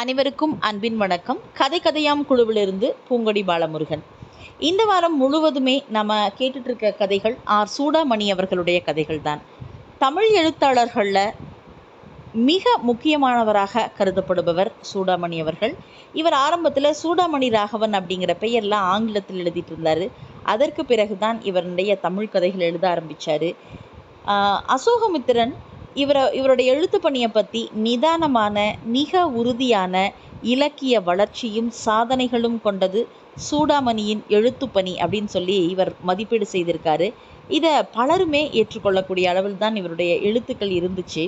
அனைவருக்கும் அன்பின் வணக்கம். கதை கதையாம் குழுவிலிருந்து பூங்கொடி பாலமுருகன். இந்த வாரம் முழுவதுமே நம்ம கேட்டுட்டு இருக்க கதைகள் ஆர். சூடாமணி அவர்களுடைய கதைகள் தான் தமிழ் எழுத்தாளர்களில் மிக முக்கியமானவராக கருதப்படுபவர் சூடாமணி அவர்கள். இவர் ஆரம்பத்தில் சூடாமணி ராகவன் அப்படிங்கிற பெயர்லாம் ஆங்கிலத்தில் எழுதிட்டு இருந்தார். அதற்கு பிறகுதான் இவருடைய தமிழ் கதைகள் எழுத ஆரம்பித்தார் அசோகமித்திரன் இவரை இவருடைய எழுத்து பணியை பற்றி நிதானமான மிக உறுதியான இலக்கிய வளர்ச்சியும் சாதனைகளும் கொண்டது சூடாமணியின் எழுத்துப்பணி அப்படின்னு சொல்லி இவர் மதிப்பீடு செய்திருக்காரு. இதை பலருமே ஏற்றுக்கொள்ளக்கூடிய அளவில் தான் இவருடைய எழுத்துக்கள் இருந்துச்சு.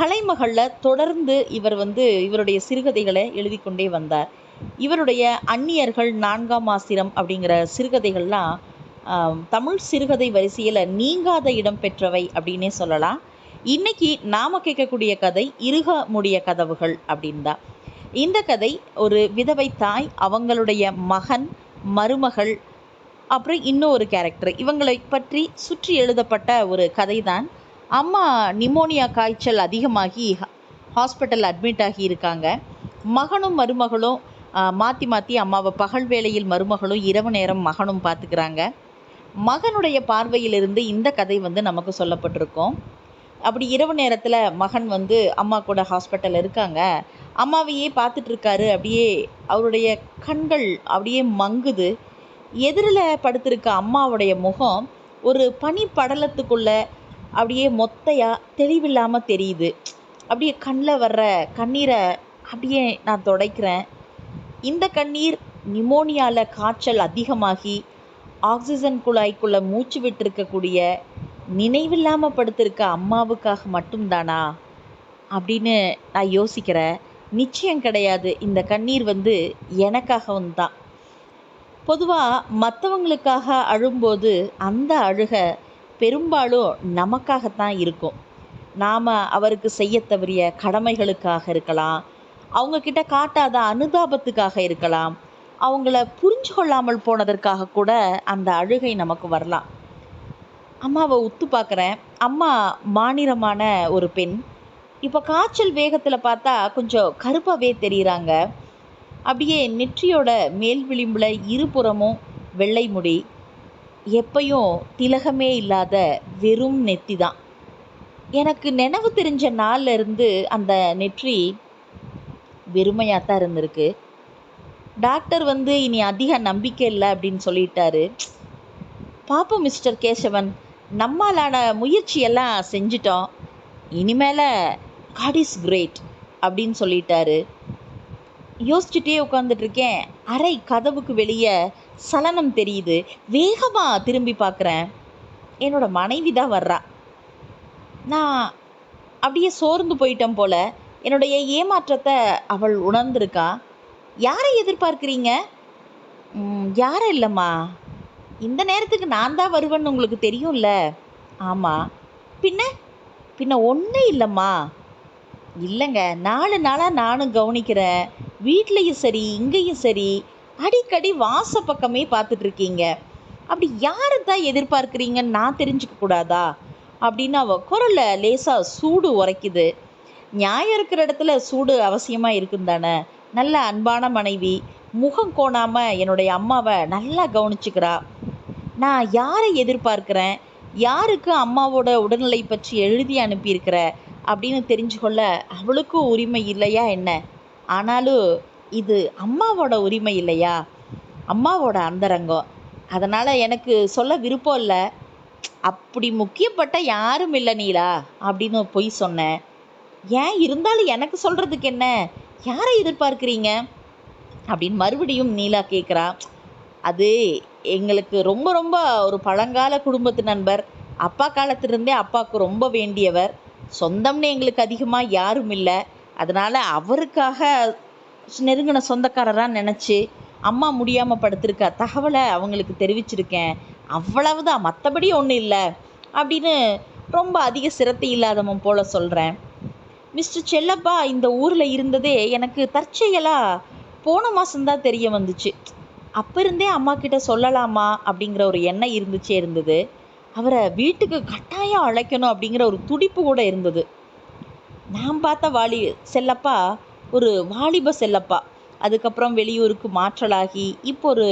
கலைமகளில் தொடர்ந்து இவர் வந்து இவருடைய சிறுகதைகளை எழுதி கொண்டே வந்தார். இவருடைய அந்நியர்கள் நான்காம் ஆசிரம் அப்படிங்கிற சிறுகதைகள்லாம் தமிழ் சிறுகதை வரிசையில் நீங்காத இடம் பெற்றவை அப்படின்னே சொல்லலாம். இன்னைக்கு நாம கேட்கக்கூடிய கதை இருக முடிய கதவுகள் அப்படின்னு தான் இந்த கதை ஒரு விதவை தாய் அவங்களுடைய மகன் மருமகள் அப்புறம் இன்னும் ஒரு கேரக்டர் இவங்களை பற்றி சுற்றி எழுதப்பட்ட ஒரு கதை தான் அம்மா நிமோனியா காய்ச்சல் அதிகமாகி ஹாஸ்பிட்டல் அட்மிட் ஆகி இருக்காங்க. மகனும் மருமகளும் மாற்றி மாற்றி அம்மாவை பகல் வேளையில் மருமகளும் இரவு நேரம் மகனும் பார்த்துக்கிறாங்க. மகனுடைய பார்வையிலிருந்து இந்த கதை வந்து நமக்கு சொல்லப்பட்டிருக்கும். அப்படி இரவு நேரத்தில் மகன் வந்து அம்மா கூட ஹாஸ்பிட்டல் இருக்காங்க. அம்மாவையே பார்த்துட்ருக்காரு அப்படியே அவருடைய கண்கள் அப்படியே மங்குது. எதிரில் படுத்திருக்க அம்மாவுடைய முகம் ஒரு பனி படலத்துக்குள்ள அப்படியே மொத்தையாக தெளிவில்லாமல் தெரியுது. அப்படியே கண்ணில் வர்ற கண்ணீரை அப்படியே நான் துடைக்கிறேன். இந்த கண்ணீர் நிமோனியாவில் காய்ச்சல் அதிகமாகி ஆக்சிஜன் குழாய்க்குள்ளே மூச்சு விட்டுருக்கக்கூடிய நினைவில்லாமல் படுத்திருக்க அம்மாவுக்காக மட்டும்தானா? அப்படின்னு நான் யோசிக்கிறேன். நிச்சயம் கிடையாது. இந்த கண்ணீர் வந்து எனக்காகவும் தான். பொதுவாக மற்றவங்களுக்காக அழும்போது அந்த அழுக பெரும்பாலும் நமக்காகத்தான் இருக்கும். நாம் அவருக்கு செய்ய தவறிய கடமைகளுக்காக இருக்கலாம். அவங்கக்கிட்ட காட்டாத அனுதாபத்துக்காக இருக்கலாம். அவங்கள புரிஞ்சு கொள்ளாமல் போனதற்காக கூட அந்த அழுகை நமக்கு வரலாம். அம்மாவை உத்து பார்க்குறேன். அம்மா மாநிலமான ஒரு பெண். இப்போ காய்ச்சல் வேகத்தில் பார்த்தா கொஞ்சம் கருப்பாகவே தெரிகிறாங்க அப்படியே நெற்றியோட மேல் விளிம்பில் இருபுறமும் வெள்ளை முடி. எப்பையும் திலகமே இல்லாத வெறும் நெத்தி தான் எனக்கு நினைவு தெரிஞ்ச நாள்ல இருந்து அந்த நெற்றி வெறுமையாக தான் இருந்திருக்கு. டாக்டர் வந்து இனி அதிக நம்பிக்கை இல்லை அப்படின்னு சொல்லிட்டாரு. பாப்போம் மிஸ்டர் கேசவன். நம்மளான முயற்சியெல்லாம் செஞ்சிட்டோம். இனிமேல காட் இஸ் கிரேட் அப்படின்னு சொல்லிட்டாரு. யோசிச்சுட்டே உட்காந்துட்டு இருக்கேன் அறை கதவுக்கு வெளியே சலனம் தெரியுது. வேகமாக திரும்பி பார்க்குறேன். என்னோட மனைவி தான் வர்றா. நான் அப்படியே சோர்ந்து போயிட்டேன் போல. என்னுடைய ஏமாற்றத்தை அவள் உணர்ந்திருக்கா. யாரை எதிர்பார்க்குறீங்க? யாரும் இல்லைம்மா. இந்த நேரத்துக்கு நான் தான் வருவேன்னு உங்களுக்கு தெரியும்ல? ஆமாம் பின்ன? பின்ன ஒன்றும் இல்லைம்மா. இல்லைங்க நாலு நாளாக நானும் கவனிக்கிறேன். வீட்லேயும் சரி இங்கேயும் சரி அடிக்கடி வாச பக்கமே பார்த்துட்ருக்கீங்க. அப்படி யாரை தான் எதிர்பார்க்குறீங்கன்னு நான் தெரிஞ்சுக்க கூடாதா? அப்படின்னு அவள் குரலில் லேசாக சூடு உரைக்குது. நியாயம் இருக்கிற இடத்துல சூடு அவசியமாக இருக்கும் தானே? நல்ல அன்பான மனைவி முகம் கோணாமல் என்னுடைய அம்மாவை நல்லா கவனிச்சுக்கிறா. நான் யாரை எதிர்பார்க்கிறேன்? யாருக்கு அம்மாவோட உடல்நிலை பற்றி எழுதி அனுப்பியிருக்கிற? அப்படின்னு தெரிஞ்சுக்கொள்ள அவளுக்கும் உரிமை இல்லையா என்ன? ஆனாலும் இது அம்மாவோட உரிமை இல்லையா? அம்மாவோட அந்தரங்கம். அதனால் எனக்கு சொல்ல விருப்பம் இல்லை. அப்படி முக்கியப்பட்ட யாரும் இல்லை நீலா அப்படின்னு பொய் சொன்னேன். ஏன் இருந்தாலும் எனக்கு சொல்கிறதுக்கு என்ன? யாரை எதிர்பார்க்குறீங்க? அப்படின்னு மறுபடியும் நீலா கேட்குறா அது எங்களுக்கு ரொம்ப ரொம்ப ஒரு பழங்கால குடும்பத்து நண்பர். அப்பா காலத்திலிருந்தே அப்பாவுக்கு ரொம்ப வேண்டியவர். சொந்தம்னு எங்களுக்கு அதிகமாக யாரும் இல்லை. அதனால் அவருக்காக நெருங்கின சொந்தக்காரராக நினச்சி அம்மா முடியாமல் படுத்திருக்க. தகவலை அவங்களுக்கு தெரிவிச்சிருக்கேன். அவ்வளவுதான் மற்றபடி ஒன்றும் இல்லை அப்படின்னு ரொம்ப அதிக சிரத்தை இல்லாதவன் போல் சொல்கிறேன் மிஸ்டர் செல்லப்பா இந்த ஊரில் இருந்ததே எனக்கு தற்செயலாக போன மாதம்தான் தெரிய வந்துச்சு. அப்போ இருந்தே அம்மா கிட்ட சொல்லலாமா அப்படிங்கிற ஒரு எண்ணம் இருந்துச்சே இருந்தது. அவரை வீட்டுக்கு கட்டாயம் அழைக்கணும் அப்படிங்கிற ஒரு துடிப்பு கூட இருந்தது. நான் பார்த்த வாலி செல்லப்பா ஒரு வாலிப செல்லப்பா. அதுக்கப்புறம் வெளியூருக்கு மாற்றலாகி இப்போ ஒரு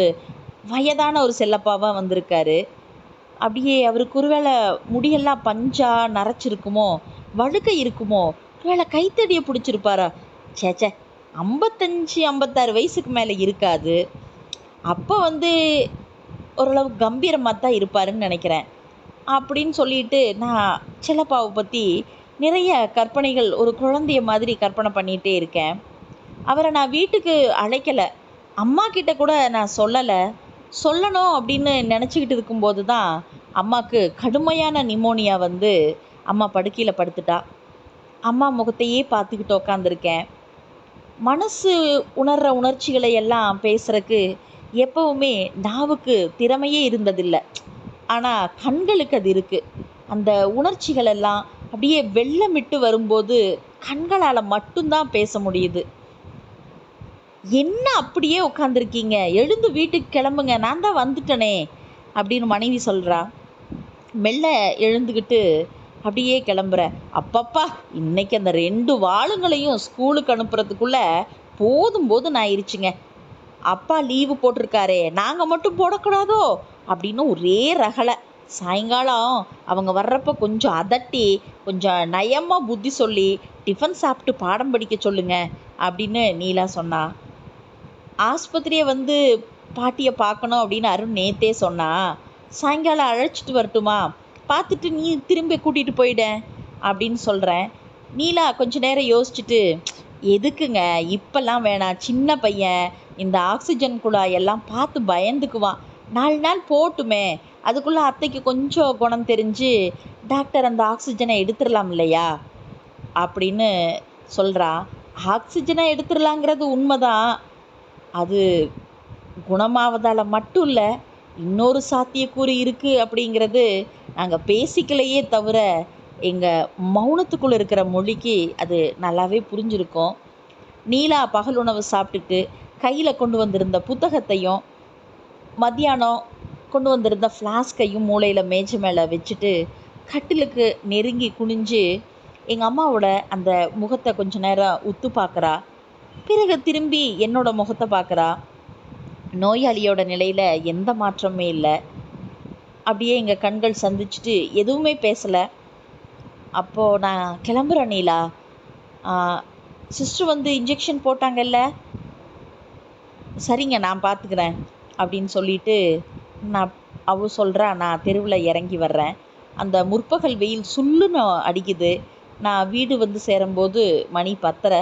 வயதான ஒரு செல்லப்பாவாக வந்திருக்காரு. அப்படியே அவருக்கு ஒருவேளை முடியெல்லாம் பஞ்சா நரைச்சிருக்குமோ வழுக்கை இருக்குமோ ஒருவேளை கைத்தடியை பிடிச்சிருப்பாரா? சேச்சே ஐம்பத்தஞ்சு ஐம்பத்தாறு வயசுக்கு மேலே இருக்காது. அப்போ வந்து ஓரளவு கம்பீரமாக தான் இருப்பாருன்னு நினைக்கிறேன். அப்படின்னு சொல்லிட்டு நான் செல்லப்பாவை பற்றி நிறைய கற்பனைகள் ஒரு குழந்தைய மாதிரி கற்பனை பண்ணிகிட்டே இருக்கேன். அவரை நான் வீட்டுக்கு அழைக்கலை. அம்மா கிட்ட கூட நான் சொல்லலை. சொல்லணும் அப்படின்னு நினச்சிக்கிட்டு இருக்கும்போது தான் அம்மாவுக்கு கடுமையான நிமோனியா வந்து அம்மா படுக்கையில் படுத்துட்டா. அம்மா முகத்தையே பார்த்துக்கிட்டு உக்காந்துருக்கேன். மனசு உணர்கிற உணர்ச்சிகளை எல்லாம் பேசுகிறக்கு எப்பவுமே நாவுக்கு திறமையே இருந்ததில்லை. ஆனால் கண்களுக்கு அது இருக்குது அந்த உணர்ச்சிகள் எல்லாம் அப்படியே வெள்ளமிட்டு வரும்போது கண்களால் மட்டும்தான் பேச முடியுது. என்ன அப்படியே உட்காந்துருக்கீங்க எழுந்து வீட்டுக்கு கிளம்புங்க. நான் தான் வந்துட்டனே அப்படின்னு மனைவி சொல்கிறா மெல்ல எழுந்துக்கிட்டு அப்படியே கிளம்புற. அப்பப்பா இன்னைக்கு அந்த ரெண்டு வாளுங்களையும் ஸ்கூலுக்கு அனுப்புறதுக்குள்ள போதும் போதும் நான் ஆயிருச்சுங்க அப்பா லீவு போட்டிருக்காரே நாங்கள் மட்டும் போடக்கூடாதோ? அப்படின்னு ஒரே ரகலை. சாயங்காலம் அவங்க வர்றப்ப கொஞ்சம் அதட்டி கொஞ்சம் நயமாக புத்தி சொல்லி டிஃபன் சாப்பிட்டு பாடம் படிக்க சொல்லுங்க அப்படின்னு நீலா சொன்னா. ஆஸ்பத்திரியை வந்து பாட்டியை பார்க்கணும் அப்படின்னு அருண் நேத்தே சொன்னா. சாயங்காலம் அழைச்சிட்டு வரட்டுமா? பார்த்துட்டு நீ திரும்ப கூட்டிகிட்டு போயிட அப்படின்னு சொல்கிறேன் நீலா கொஞ்ச நேரம் யோசிச்சுட்டு எதுக்குங்க இப்போல்லாம் வேணாம் சின்ன பையன் இந்த ஆக்சிஜன் குழாய் எல்லாம் பார்த்து பயந்துக்குவான். நாலு நாள் போட்டுமே அதுக்குள்ளே அத்தைக்கு கொஞ்சம் குணம் தெரிஞ்சு டாக்டர் அந்த ஆக்சிஜனை எடுத்துடலாம் இல்லையா? அப்படின்னு சொல்கிறா ஆக்சிஜனை எடுத்துடலாங்கிறது உண்மைதான். அது குணமாவதால் மட்டும் இல்லை இன்னொரு சாத்தியக்கூறு இருக்குது அப்படிங்கிறது நாங்கள் பேசிக்கலையே தவிர எங்கள் மௌனத்துக்குள்ளே இருக்கிற மொழிக்கு அது நல்லாவே புரிஞ்சிருக்கும். நீலா பகல் உணவு சாப்பிட்டுட்டு கையில் கொண்டு வந்திருந்த புத்தகத்தையும் மத்தியானம் கொண்டு வந்திருந்த ஃப்ளாஸ்கையும் மூளையில் மேஜை மேலே வச்சுட்டு கட்டிலுக்கு நெருங்கி குனிஞ்சு எங்கள் அம்மாவோட அந்த முகத்தை கொஞ்ச நேரம் உத்து பார்க்குறா. பிறகு திரும்பி என்னோட முகத்தை பார்க்குறா. நோயாளியோட நிலையில் எந்த மாற்றமே இல்லை. அப்படியே எங்கள் கண்கள் சந்திச்சுட்டு எதுவுமே பேசலை. அப்போது நான் கிளம்புறேன் நீலா. சிஸ்டர் வந்து இன்ஜெக்ஷன் போட்டாங்கல்ல? சரிங்க நான் பார்த்துக்கிறேன் அப்படின்னு சொல்லிட்டு நான் அவ சொல்கிறா நான் தெருவில் இறங்கி வர்றேன். அந்த முற்பகல் வெயில் சுல்லுன்னு அடிக்குது. நான் வீடு வந்து சேரும்போது மணி பத்தரை.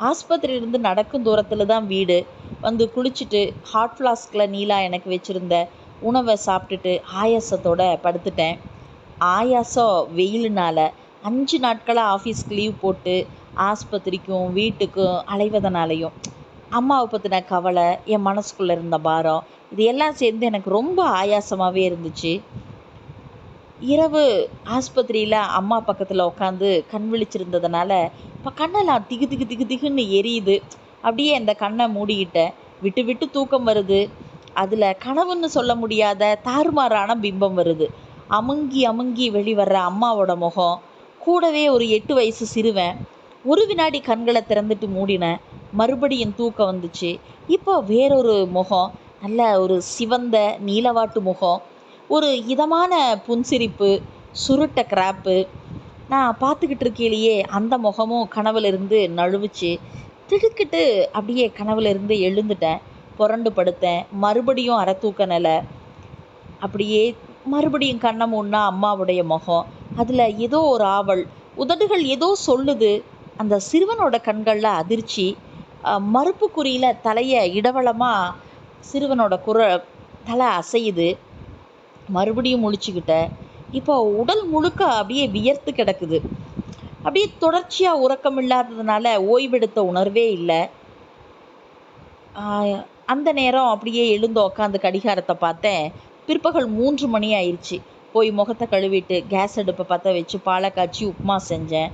ஆஸ்பத்திரியிலேருந்து நடக்கும் தூரத்தில் தான் வீடு. வந்து குளிச்சுட்டு ஹாட் ஃப்ளாஸ்கில் நீலா எனக்கு வச்சுருந்த உணவை சாப்பிட்டுட்டு ஆயாசத்தோட படுத்துட்டேன். ஆயாசம் வெயிலுனால அஞ்சு நாட்களாக ஆஃபீஸ்க்கு லீவ் போட்டு ஆஸ்பத்திரிக்கும் வீட்டுக்கும் அலைவதனாலையும். அம்மாவை பற்றின கவலை என் மனசுக்குள்ளே இருந்த பாரம் இது எல்லாம் சேர்ந்து எனக்கு ரொம்ப ஆயாசமாகவே இருந்துச்சு. இரவு ஆஸ்பத்திரியில் அம்மா பக்கத்தில் உட்காந்து கண் விழிச்சிருந்ததுனால இப்போ கண்ணெல்லாம் திகு திகு திகு திகுன்னு எரியுது. அப்படியே அந்த கண்ணை மூடிக்கிட்டேன். விட்டு விட்டு தூக்கம் வருது. அதில் கனவுன்னு சொல்ல முடியாத தாறுமாறான பிம்பம் வருது. அமுங்கி அமுங்கி வெளிவர்ற அம்மாவோட முகம். கூடவே ஒரு எட்டு வயசு சிறுவன். ஒரு வினாடி கண்களை திறந்துட்டு மூடினேன். மறுபடியும் தூக்கம் வந்துச்சு. இப்போ வேறொரு முகம் நல்ல ஒரு சிவந்த நீலவாட்டு முகம் ஒரு இதமான புன்சிரிப்பு சுருட்ட கிராப்பு நான் பார்த்துக்கிட்டு இருக்கையிலேயே அந்த முகமும் கனவுலேருந்து நழுவுச்சு. திடுக்கிட்டு அப்படியே கனவுலேருந்து எழுந்துட்டேன். புரண்டு படுத்தேன். மறுபடியும் அரை தூக்க நிலை. அப்படியே மறுபடியும் கண்ணை மூடினா அம்மாவுடைய முகம். அதில் ஏதோ ஒரு ஆவல். உதடுகள் ஏதோ சொல்லுது. அந்த சிறுவனோட கண்களில் அதிர்ச்சி. அஹ், மறுப்புக்குறியில் தலையை இடவளமாக சிறுவனோட குர தலை அசையுது. மறுபடியும் முழிச்சுக்கிட்ட. இப்போ உடல் முழுக்க அப்படியே வியர்த்து கிடக்குது. அப்படியே தொடர்ச்சியாக உறக்கம் இல்லாததுனால ஓய்வெடுத்த உணர்வே இல்லை. அந்த நேரம் அப்படியே எழுந்து உக்காந்து கடிகாரத்தை பார்த்தேன். பிற்பகல் மூன்று மணி ஆயிடுச்சு போய் முகத்தை கழுவிட்டு கேஸ் அடுப்பை பற்ற வச்சு பாலை காய்ச்சி உப்புமா செஞ்சேன்.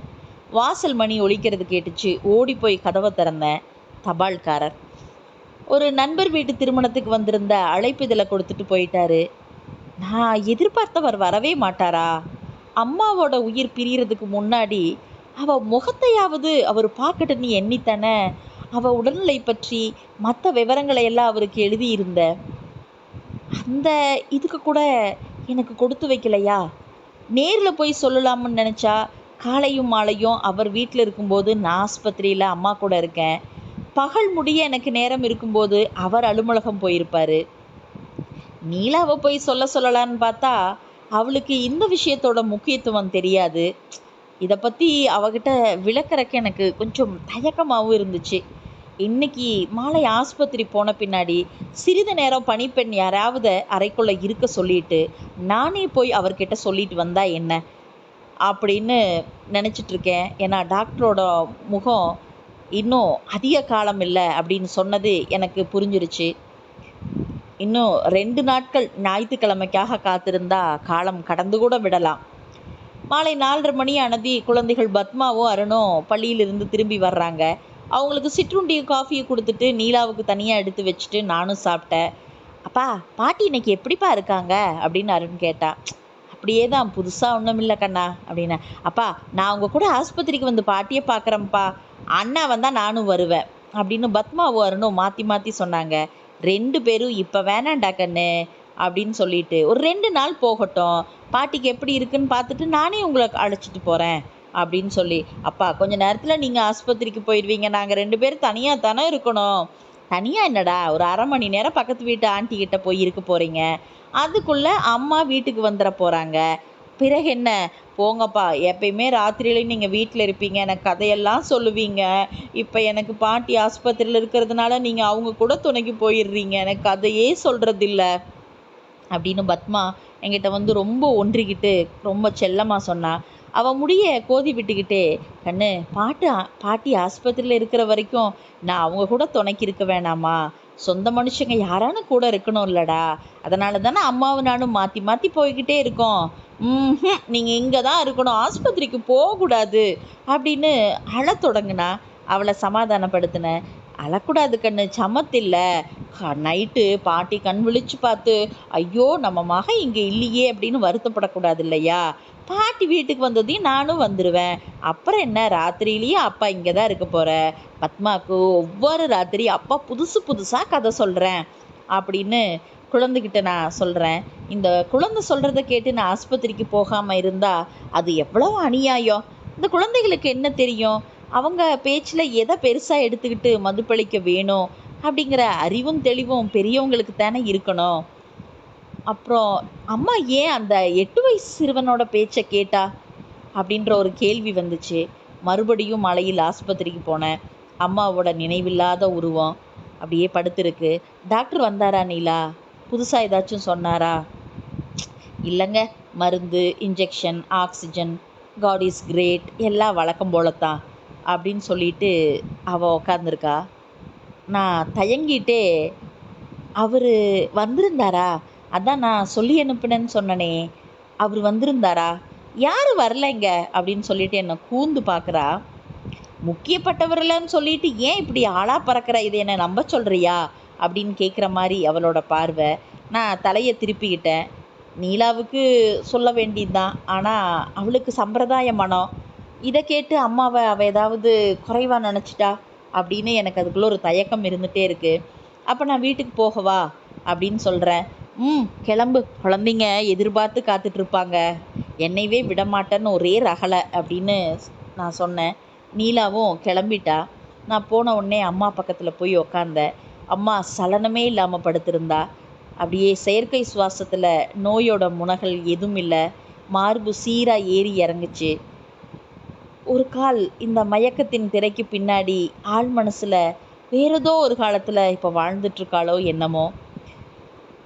வாசல் மணி ஒழிக்கிறது கேட்டுச்சு. ஓடி போய் கதவை திறந்தேன். தபால்காரர். ஒரு நண்பர் வீட்டு திருமணத்துக்கு வந்திருந்த அழைப்பு இதில் கொடுத்துட்டு போயிட்டாரு. நான் எதிர்பார்த்தவர் வரவே மாட்டாரா? அம்மாவோட உயிர் பிரியறதுக்கு முன்னாடி அவள் முகத்தையாவது அவர் பார்க்கட்டுன்னு எண்ணித்தானே அவள் உடல்நிலை பற்றி மற்ற விவரங்களை எல்லாம் அவருக்கு எழுதியிருந்த. அந்த இதுக்கு கூட எனக்கு கொடுத்து வைக்கலையா? நேரில் போய் சொல்லலாம்னு நினச்சா காலையும் மாலையும் அவர் வீட்டில் இருக்கும்போது நான் ஆஸ்பத்திரியில் அம்மா கூட இருக்கேன். பகல் முடிய எனக்கு நேரம் இருக்கும்போது அவர் அலுவலகம் போயிருப்பார். நீலாவை போய் சொல்ல சொல்லலான்னு பார்த்தா அவளுக்கு இந்த விஷயத்தோட முக்கியத்துவம் தெரியாது. இதை பற்றி அவகிட்ட விளக்கறக்கு எனக்கு கொஞ்சம் தயக்கமாகவும் இருந்துச்சு. இன்னைக்கு மாலை ஆஸ்பத்திரி போன பின்னாடி சிறிது நேரம் பணிப்பெண் யாராவது அறைக்குள்ளே இருக்க சொல்லிட்டு நானே போய் அவர்கிட்ட சொல்லிட்டு வந்தா என்ன? அப்படின்னு நினச்சிட்டு இருக்கேன். ஏன்னா டாக்டரோட முகம் இன்னும் அதிக காலம் இல்லை அப்படின்னு சொன்னது எனக்கு புரிஞ்சிருச்சு. இன்னும் ரெண்டு நாட்கள் ஞாயிற்றுக்கிழமைக்காக காத்திருந்தா காலம் கடந்து கூட விடலாம். மாலை நாலரை மணி அனதி குழந்தைகள் பத்மாவும் அருணும் பள்ளியிலிருந்து திரும்பி வர்றாங்க. அவங்களுக்கு சிற்றுண்டியும் காஃபியும் கொடுத்துட்டு நீலாவுக்கு தனியாக எடுத்து வச்சுட்டு நானும் சாப்பிட்டேன். அப்பா பாட்டி இன்னைக்கு எப்படிப்பா இருக்காங்க? அப்படின்னு அருண் கேட்டா அப்படியே தான் புதுசாக ஒன்றும் இல்லை கண்ணா அப்படின்னா. அப்பா நான் உங்கள் கூட ஆஸ்பத்திரிக்கு வந்து பாட்டியை பார்க்குறேன்ப்பா. அண்ணா வந்தால் நானும் வருவேன் அப்படின்னு பத்மாவும் அருணும் மாற்றி மாற்றி சொன்னாங்க. ரெண்டு பேரும் இப்போ வேணாண்டா கண்ணு அப்படின்னு சொல்லிட்டு. ஒரு ரெண்டு நாள் போகட்டும் பாட்டிக்கு எப்படி இருக்குன்னு பார்த்துட்டு நானே உங்களை அழைச்சிட்டு போகிறேன் அப்படின்னு சொல்லி. அப்பா கொஞ்ச நேரத்தில் நீங்கள் ஆஸ்பத்திரிக்கு போயிடுவீங்க. நாங்கள் ரெண்டு பேரும் தனியாக தானே இருக்கணும். தனியாக என்னடா? ஒரு அரை மணி நேரம் பக்கத்து வீட்டு ஆண்டி கிட்ட போய் இருக்க போகிறீங்க அதுக்குள்ளே அம்மா வீட்டுக்கு வந்துட போகிறாங்க பிறகு என்ன? போங்கப்பா எப்பயுமே ராத்திரியில நீங்கள் வீட்டில் இருப்பீங்க. எனக்கு கதையெல்லாம் சொல்லுவீங்க. இப்போ எனக்கு பாட்டி ஆஸ்பத்திரியில் இருக்கிறதுனால நீங்கள் அவங்க கூட துணைக்கு போயிடுறீங்க. எனக்கு கதையே சொல்கிறதில்ல அப்படின்னு பத்மா என்கிட்ட வந்து ரொம்ப ஒன்றிக்கிட்டு ரொம்ப செல்லமாக சொன்னா. அவள் முடிய கோதி விட்டுக்கிட்டே கண்ணு பாட்டு பாட்டி ஆஸ்பத்திரியில் இருக்கிற வரைக்கும் நான் அவங்க கூட துணைக்கு இருக்க வேணாமா? சொந்த மனுஷங்க யாரானு கூட இருக்கணும் இல்லடா அதனால தானே அம்மாவும் நானும் மாற்றி மாற்றி போய்கிட்டே இருக்கோம். ம் நீங்கள் இங்கே தான் இருக்கணும் ஆஸ்பத்திரிக்கு போகக்கூடாது. அப்படின்னு அழத் தொடங்குனா அவளை சமாதானப்படுத்தினேன் அழக்கூடாது கண்ணு சமத்தில்லை. நைட்டு பாட்டி கண் விழிச்சு பார்த்து ஐயோ நம்ம மகன் இங்கே இல்லையே அப்படின்னு வருத்தப்படக்கூடாது இல்லையா? பாட்டி வீட்டுக்கு வந்ததையும் நானும் வந்துடுவேன் அப்புறம் என்ன? ராத்திரியிலேயே அப்பா இங்கே தான் இருக்க போகிற பத்மாவுக்கு ஒவ்வொரு ராத்திரி அப்பா புதுசு புதுசாக கதை சொல்கிறேன் அப்படின்னு குழந்தைகிட்ட நான் சொல்கிறேன் இந்த குழந்தை சொல்கிறத கேட்டு நான் ஆஸ்பத்திரிக்கு போகாமல் இருந்தால் அது எவ்வளோ அநியாயம்? இந்த குழந்தைகளுக்கு என்ன தெரியும்? அவங்க பேச்சில் எதை பெருசாக எடுத்துக்கிட்டு மதுப்பளிக்க வேணும்? அப்படிங்கிற அறிவும் தெளிவும் பெரியவங்களுக்கு தானே இருக்கணும். அப்புறம் அம்மா ஏன் அந்த எட்டு வயசு சிறுவனோட பேச்சை கேட்டா? அப்படின்ற ஒரு கேள்வி வந்துச்சு. மறுபடியும் மலையில் ஆஸ்பத்திரிக்கு போனேன். அம்மாவோட நினைவில்லாத உருவம் அப்படியே படுத்திருக்கு. டாக்டர் வந்தாரா நீலா? புதுசாக ஏதாச்சும் சொன்னாரா? இல்லைங்க. மருந்து injection oxygen God is great எல்லாம் வழக்கம் போலத்தான். அப்படின்னு சொல்லிட்டு அவள் உக்காந்துருக்கா. நான் தயங்கிட்டே அவர் வந்திருந்தாரா? அதான் நான் சொல்லி அனுப்புனேன்னு சொன்னனே அவர் வந்திருந்தாரா? யார் வரலைங்க அப்படின்னு சொல்லிட்டு என்னை கூந்து பார்க்குறா முக்கியப்பட்டவர்கள்னு சொல்லிட்டு ஏன் இப்படி ஆளாக பறக்கிற? இதை என்னை நம்ப சொல்கிறியா அப்படின்னு கேட்குற மாதிரி அவளோட பார்வை. நான் தலையை திருப்பிக்கிட்டேன். நீலாவுக்கு சொல்ல வேண்டியதுதான். ஆனால் அவளுக்கு சம்பிரதாய மனம். இதை கேட்டு அம்மாவை அவள் ஏதாவது குறைவாக நினச்சிட்டா? அப்படின்னு எனக்கு அதுக்குள்ளே ஒரு தயக்கம் இருந்துகிட்டே இருக்குது அப்போ நான் வீட்டுக்கு போகவா? அப்படின்னு சொல்கிறேன் ம் கிளம்பு. குழந்தைங்க எதிர்பார்த்து காத்துட்ருப்பாங்க என்னையவே விடமாட்டேன்னு ஒரே ரகலை அப்படின்னு நான் சொன்னேன். நீலாவும் கிளம்பிட்டா. நான் போன உடனே அம்மா பக்கத்தில் போய் உக்காந்தேன் அம்மா சலனமே இல்லாமல் படுத்திருந்தா. அப்படியே செயற்கை சுவாசத்தில் நோயோட முனகல் எதுவும் இல்லை. மார்பு சீராக ஏறி இறங்குச்சு. ஒரு கால் இந்த மயக்கத்தின் திரைக்கு பின்னாடி ஆள் மனசில் வேறேதோ ஒரு காலத்தில் இப்போ வாழ்ந்துட்டுருக்காளோ என்னமோ.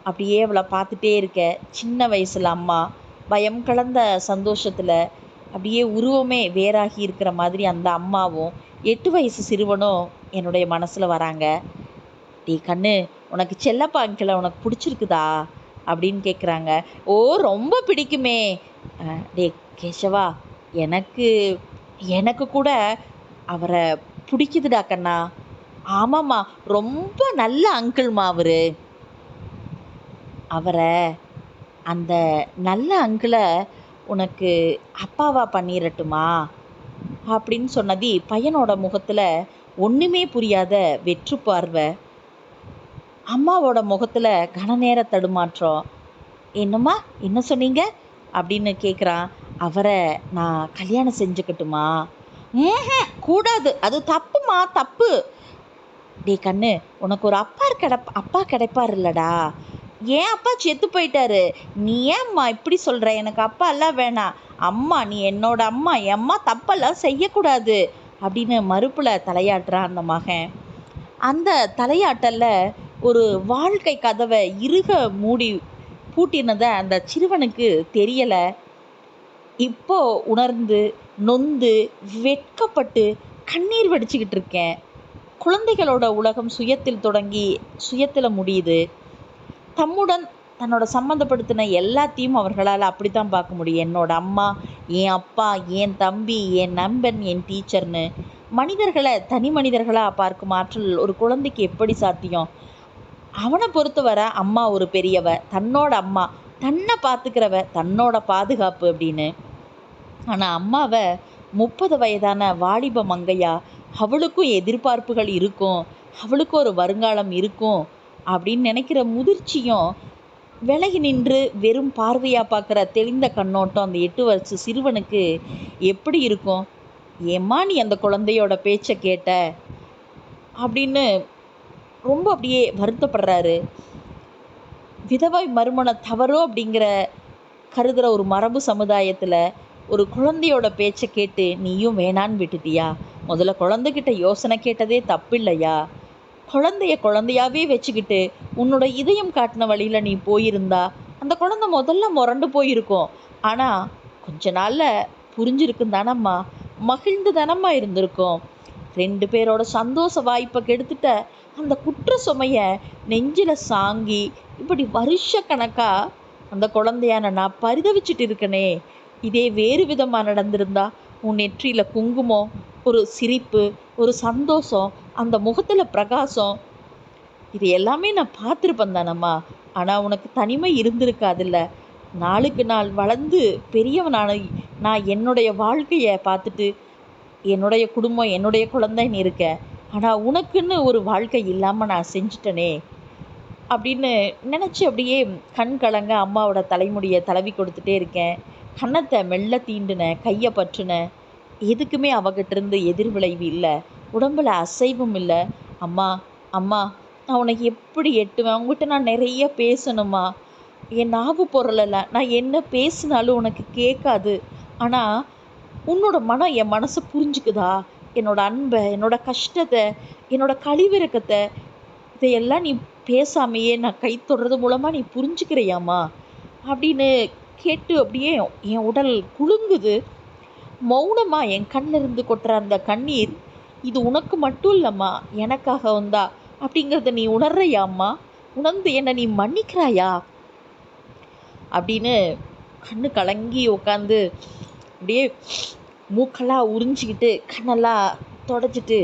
அப்படியே அவளை பார்த்துட்டே இருக்க சின்ன வயசில் அம்மா பயம் கலந்த சந்தோஷத்தில் அப்படியே உருவமே வேறாகி இருக்கிற மாதிரி அந்த அம்மாவும் எட்டு வயசு சிறுவனும் என்னுடைய மனசில் வராங்க. டே கண்ணு உனக்கு செல்லப்பா அங்கிளை உனக்கு பிடிச்சிருக்குதா? அப்படின்னு கேட்குறாங்க ஓ ரொம்ப பிடிக்குமே. டே கேஷவா எனக்கு எனக்கு கூட அவரை பிடிக்குதுடா கண்ணா. ஆமாம்மா ரொம்ப நல்ல அங்கிள்மா அவர். அவரை அந்த நல்ல அங்கிளை உனக்கு அப்பாவா பண்ணிடட்டுமா அப்படின்னு சொன்னதி பையனோட முகத்தில் ஒன்றுமே புரியாத வெற்று பார்வை. அம்மாவோட முகத்தில் கனநேர தடுமாற்றம். என்னம்மா என்ன சொன்னீங்க? அப்படின்னு கேட்குறான் அவரை நான் கல்யாணம் செஞ்சுக்கட்டுமா? கூடாது. அது தப்புமா? தப்பு. டே கண்ணு உனக்கு ஒரு அப்பா கிடை அப்பா கிடைப்பார் இல்லடா ஏன் அப்பா செத்து போயிட்டாரு? நீ ஏம்மா இப்படி சொல்கிற எனக்கு அப்பா எல்லாம் வேணாம். அம்மா நீ என்னோட அம்மா என் அம்மா தப்பெல்லாம் செய்யக்கூடாது. அப்படின்னு மறுப்பில் தலையாட்டுறான் அந்த மகன். அந்த தலையாட்டல்ல ஒரு வாழ்க்கை கதவை இறுக மூடி பூட்டினதை அந்த சிறுவனுக்கு தெரியலை. இப்போ உணர்ந்து நொந்து வெட்கப்பட்டு கண்ணீர் வடிச்சுக்கிட்டு இருக்கேன். குழந்தைகளோட உலகம் சுயத்தில் தொடங்கி சுயத்தில் முடியுது. தம்முடன் தன்னோட சம்மந்தப்படுத்தின எல்லாத்தையும் அவர்களால் அப்படி தான் பார்க்க முடியும். என்னோட அம்மா என் அப்பா என் தம்பி என் நண்பன் என் டீச்சர்னு. மனிதர்களை தனி மனிதர்களாக பார்க்கும் ஆற்றல் ஒரு குழந்தைக்கு எப்படி சாத்தியம்? அவனை பொறுத்தவரை அம்மா ஒரு பெரியவ தன்னோட அம்மா தன்னை பார்த்துக்கிறவ தன்னோட பாதுகாப்பு அப்படின்னு. ஆனால் அம்மாவை முப்பது வயதான வாலிப மங்கையா அவளுக்கும் எதிர்பார்ப்புகள் இருக்கும் அவளுக்கும் ஒரு வருங்காலம் இருக்கும் அப்படின்னு நினைக்கிற முதிர்ச்சியும் விலகி நின்று வெறும் பார்வையாக பார்க்குற தெளிந்த கண்ணோட்டம் அந்த எட்டு வருஷ சிறுவனுக்கு எப்படி இருக்கும்? ஏம்மா நீ அந்த குழந்தையோட பேச்சை கேட்ட? அப்படின்னு ரொம்ப அப்படியே வருத்தப்படுறாரு. விதவை மறுமண தவறோ? அப்படிங்கிற கருதுகிற ஒரு மரபு சமுதாயத்தில் ஒரு குழந்தையோட பேச்சை கேட்டு நீயும் வேணான்னு விட்டுட்டியா? முதல்ல குழந்தைகிட்ட யோசனை கேட்டதே தப்பில்லையா? குழந்தைய குழந்தையாவே வச்சுக்கிட்டு உன்னோட இதயம் காட்டின வழியில் நீ போயிருந்தா அந்த குழந்தை முதல்ல முரண்டு போயிருக்கும். ஆனால் கொஞ்ச நாளில் புரிஞ்சிருக்கும் தானம்மா. மகிழ்ந்து தானம்மா இருந்திருக்கும். ரெண்டு பேரோட சந்தோஷ வாய்ப்பை கெடுத்துட்ட அந்த குற்ற சுமையை நெஞ்சில் சாங்கி இப்படி வருஷ கணக்காக அந்த குழந்தையான நான் பரிதவிச்சிட்டு இருக்கனே. இதே வேறு விதமாக நடந்திருந்தா உன் நெற்றியில் குங்குமம் ஒரு சிரிப்பு ஒரு சந்தோஷம் அந்த முகத்தில் பிரகாசம். இது எல்லாமே நான் பார்த்துருப்பேன் தானம்மா. ஆனால் உனக்கு தனிமை இருந்திருக்காதுல்ல. நாளுக்கு நாள் வளர்ந்து பெரியவனான நான் என்னுடைய வாழ்க்கையை பார்த்துட்டு என்னுடைய குடும்பம் என்னுடைய குழந்தைன்னு இருக்கேன் ஆனால் உனக்குன்னு ஒரு வாழ்க்கை இல்லாமல் நான் செஞ்சிட்டனே. அப்படின்னு நினச்சி அப்படியே கண் கலங்க அம்மாவோட தலைமுடியை தடவி கொடுத்துட்டே இருக்கேன். கன்னத்தை மெல்ல தீண்டின கையை பற்றின எதுக்குமே அவகிட்டிருந்து எதிர்விளைவு இல்லை. உடம்புல அசைவும் இல்லை. அம்மா அம்மா நான் உனக்கு எப்படி எட்டுவேன்? உங்ககிட்ட நான் நிறைய பேசணுமா? என் நாவு பொருளலை நான் என்ன பேசினாலும் உனக்கு கேட்காது. ஆனால் உன்னோட மனம் என் மனசை புரிஞ்சுக்குதா? என்னோட அன்பை என்னோட கஷ்டத்தை என்னோட கழிவிறக்கத்தை இதையெல்லாம் நீ பேசாமையே நான் கை தொடுறது மூலமாக நீ புரிஞ்சுக்கிறியாம்மா? அப்படின்னு கேட்டு அப்படியே என் உடல் குலுங்குது. மௌனமாக என் கண்ணிலிருந்து கொட்டுற அந்த கண்ணீர் இது உனக்கு மட்டும் இல்லைம்மா எனக்காக வந்தா. அப்படிங்கிறத நீ உணர்றையாம்மா உணர்ந்து என்னை நீ மன்னிக்கிறாயா? அப்படின்னு கண்ணு கலங்கி உட்காந்து அப்படியே மூக்கெல்லாம் உறிஞ்சிக்கிட்டு கண்ணெல்லாம் தொடச்சிட்டு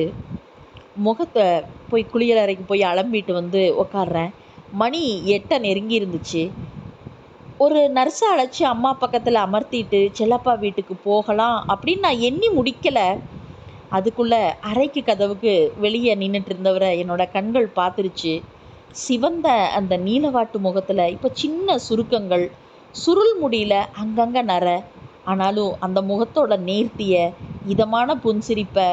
முகத்தை போய் குளியலறைக்கு போய் அலம்பிட்டு வந்து உக்காடுறேன் மணி எட்டை நெருங்கி இருந்துச்சு. ஒரு நர்ஸை அழைச்சி அம்மா பக்கத்தில் அமர்த்திட்டு செல்லப்பா வீட்டுக்கு போகலாம் அப்படின்னு நான் எண்ணி முடிக்கலை. அதுக்குள்ளே அறைக்கு கதவுக்கு வெளியே நின்றுட்டு இருந்தவரை என்னோட கண்கள் பார்த்துருச்சு. சிவந்த அந்த நீலவாட்டு முகத்தில் இப்போ சின்ன சுருக்கங்கள். சுருள் முடியல அங்கங்கே நர. ஆனாலும் அந்த முகத்தோட நேர்த்திய இதமான புன்சிரிப்பை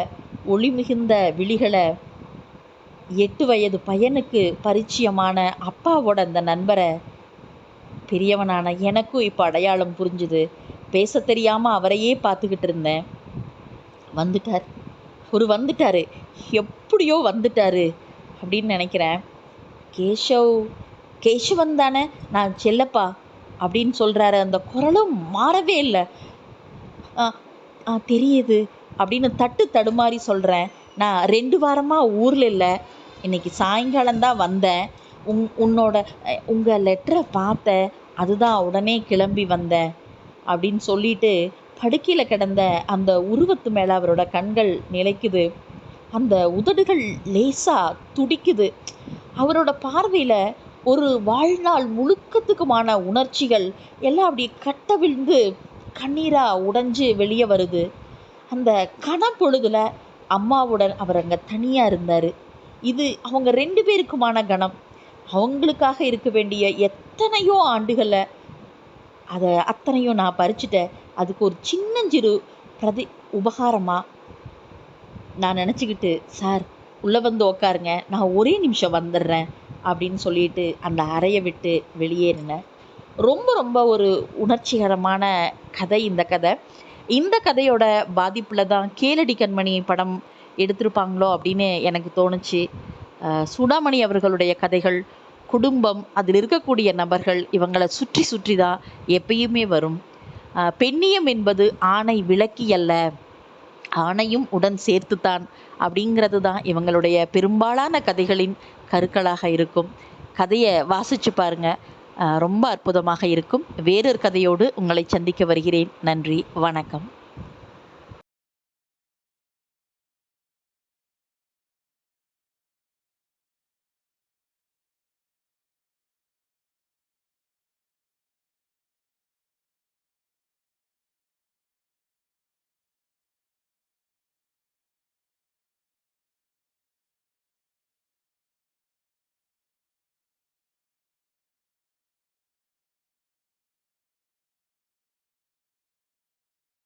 ஒளி மிகுந்த விழிகளை எட்டு வயது பையனுக்கு பரிச்சயமான அப்பாவோட அந்த நண்பரை பெரியவனான எனக்கும் இப்போ அடையாளம் புரிஞ்சுது. பேச தெரியாமல் அவரையே பார்த்துக்கிட்டு இருந்தேன். வந்துட்டார். ஒரு வந்துட்டார். எப்படியோ வந்துட்டார் அப்படின்னு நினைக்கிறேன். கேஷவ் கேஷவன் தானே? நான் செல்லப்பா அப்படின்னு சொல்கிறாரு அந்த குரலும் மாறவே இல்லை. ஆ ஆ தெரியுது அப்படின்னு தட்டு தடுமாறி சொல்கிறேன் நான் ரெண்டு வாரமாக ஊரில் இல்லை. இன்றைக்கி சாயங்காலம் தான் வந்தேன். உன் உன்னோட உங்கள் லெட்டரை பார்த்தேன் அதுதான் உடனே கிளம்பி வந்தேன் அப்படின்னு சொல்லிட்டு படுக்கையில் கிடந்த அந்த உருவத்து மேலே அவரோட கண்கள் நிலைக்குது. அந்த உதடுகள் லேசாக துடிக்குது. அவரோட பார்வையில் ஒரு வாழ்நாள் முழுக்கத்துக்குமான உணர்ச்சிகள் எல்லாம் அப்படி கட்ட விழுந்து கண்ணீராக உடைஞ்சு வெளியே வருது. அந்த கணப்பொழுதில் அம்மாவுடன் அவர் அங்கே தனியாக இருந்தார். இது அவங்க ரெண்டு பேருக்குமான கணம். அவங்களுக்காக இருக்க வேண்டிய எத்தனையோ ஆண்டுகளை அதை அத்தனையும் நான் பறிச்சுட்டேன் அதுக்கு ஒரு சின்னஞ்சிறு பிரதி உபகாரமாக நான் நினச்சிக்கிட்டு சார் உள்ளே வந்து உக்காருங்க நான் ஒரே நிமிஷம் வந்துடுறேன் அப்படின்னு சொல்லிட்டு அந்த அறையை விட்டு வெளியேறினேன் ரொம்ப ரொம்ப ஒரு உணர்ச்சிகரமான கதை இந்த கதை. இந்த கதையோட பாதிப்பில் தான் கேளடி கண்மணி படம் எடுத்திருப்பாங்களோ அப்படின்னு எனக்கு தோணுச்சு. சுடாமணி அவர்களுடைய கதைகள் குடும்பம் அதில் இருக்கக்கூடிய நபர்கள் இவங்களை சுற்றி சுற்றி தான் எப்பயுமே வரும். பெண்ணியம் என்பது ஆணை விளக்கி அல்ல ஆணையும் உடன் சேர்த்துத்தான் அப்படிங்கிறது தான் இவங்களுடைய பெரும்பாலான கதைகளின் கருக்களாக இருக்கும். கதையை வாசிச்சு பாருங்க. ரொம்ப அற்புதமாக இருக்கும். வேறொரு கதையோடு உங்களை சந்திக்க வருகிறேன். நன்றி வணக்கம்.